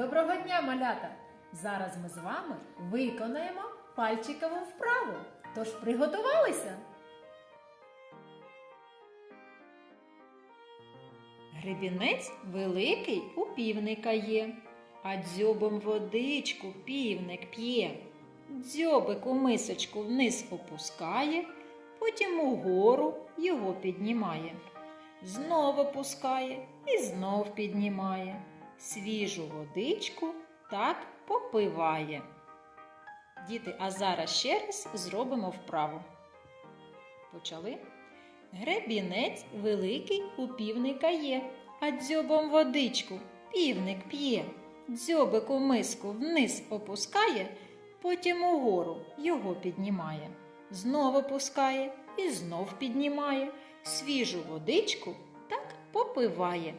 Доброго дня, малята! Зараз ми з вами виконаємо пальчикову вправу. Тож приготувалися? Гребінець великий у півника є, а дзьобом водичку півник п'є. Дзьобик у мисочку вниз опускає, потім угору його піднімає. Знов опускає і знов піднімає. Свіжу водичку так попиває. Діти, а зараз ще раз зробимо вправу. Почали? Гребінець великий у півника є, а дзьобом водичку півник п'є. Дзьобик у миску вниз опускає, потім угору його піднімає. Знов опускає і знов піднімає. Свіжу водичку так попиває.